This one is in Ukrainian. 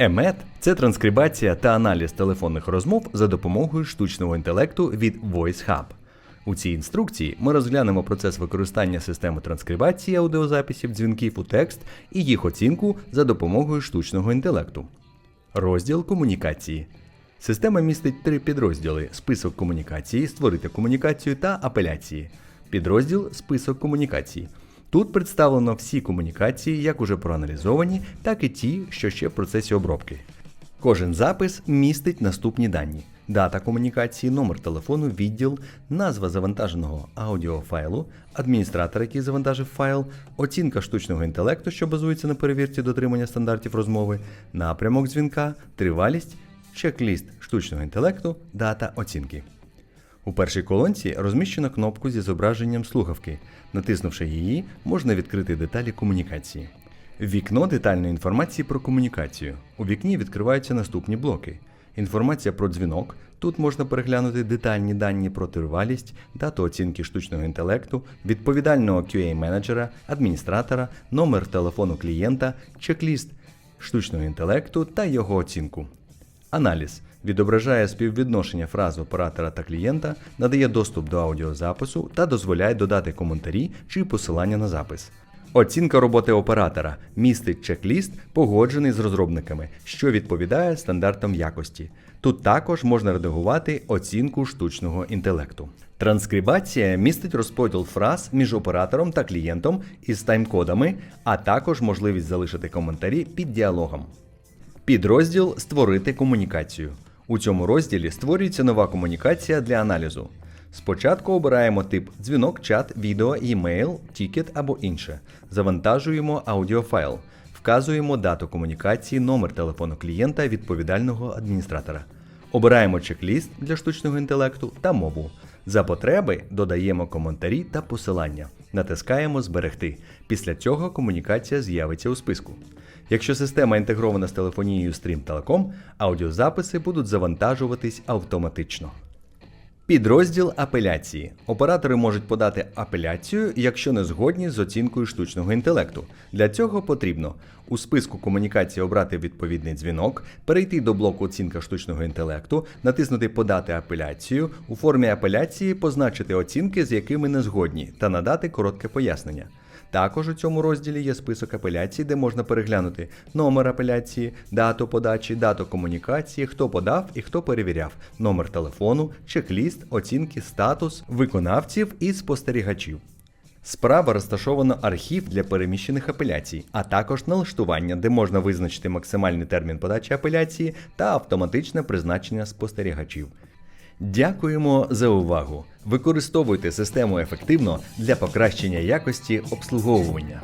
EMET – це транскрибація та аналіз телефонних розмов за допомогою штучного інтелекту від VoiceHub. У цій інструкції ми розглянемо процес використання системи транскрибації аудіозаписів дзвінків у текст і їх оцінку за допомогою штучного інтелекту. Розділ комунікації. Система містить три підрозділи: список комунікації, створити комунікацію та апеляції. Підрозділ список комунікацій. Тут представлено всі комунікації, як уже проаналізовані, так і ті, що ще в процесі обробки. Кожен запис містить наступні дані: дата комунікації, номер телефону, відділ, назва завантаженого аудіофайлу, адміністратор, який завантажив файл, оцінка штучного інтелекту, що базується на перевірці дотримання стандартів розмови, напрямок дзвінка, тривалість, чек-ліст штучного інтелекту, дата оцінки. У першій колонці розміщено кнопку зі зображенням слухавки. Натиснувши її, можна відкрити деталі комунікації. Вікно детальної інформації про комунікацію. У вікні відкриваються наступні блоки. Інформація про дзвінок. Тут можна переглянути детальні дані про тривалість, дату оцінки штучного інтелекту, відповідального QA-менеджера, адміністратора, номер телефону клієнта, чек-ліст штучного інтелекту та його оцінку. Аналіз відображає співвідношення фраз оператора та клієнта, надає доступ до аудіозапису та дозволяє додати коментарі чи посилання на запис. Оцінка роботи оператора містить чек-ліст, погоджений з розробниками, що відповідає стандартам якості. Тут також можна редагувати оцінку штучного інтелекту. Транскрибація містить розподіл фраз між оператором та клієнтом із таймкодами, а також можливість залишити коментарі під діалогом. Підрозділ Створити комунікацію. У цьому розділі створюється нова комунікація для аналізу. Спочатку обираємо тип дзвінок, чат, відео, емейл, тікет або інше. Завантажуємо аудіофайл, вказуємо дату комунікації, номер телефону клієнта відповідального адміністратора. Обираємо чек-ліст для штучного інтелекту та мову. За потреби додаємо коментарі та посилання. Натискаємо Зберегти. Після цього комунікація з'явиться у списку. Якщо система інтегрована з телефонією Stream Telecom, аудіозаписи будуть завантажуватись автоматично. Підрозділ апеляції. Оператори можуть подати апеляцію, якщо не згодні з оцінкою штучного інтелекту. Для цього потрібно у списку комунікації обрати відповідний дзвінок, перейти до блоку оцінка штучного інтелекту, натиснути Подати апеляцію, у формі апеляції позначити оцінки, з якими не згодні, та надати коротке пояснення. Також у цьому розділі є список апеляцій, де можна переглянути номер апеляції, дату подачі, дату комунікації, хто подав і хто перевіряв, номер телефону, чек-ліст, оцінки, статус, виконавців і спостерігачів. Справа розташовано архів для переміщених апеляцій, а також налаштування, де можна визначити максимальний термін подачі апеляції та автоматичне призначення спостерігачів. Дякуємо за увагу! Використовуйте систему ефективно для покращення якості обслуговування.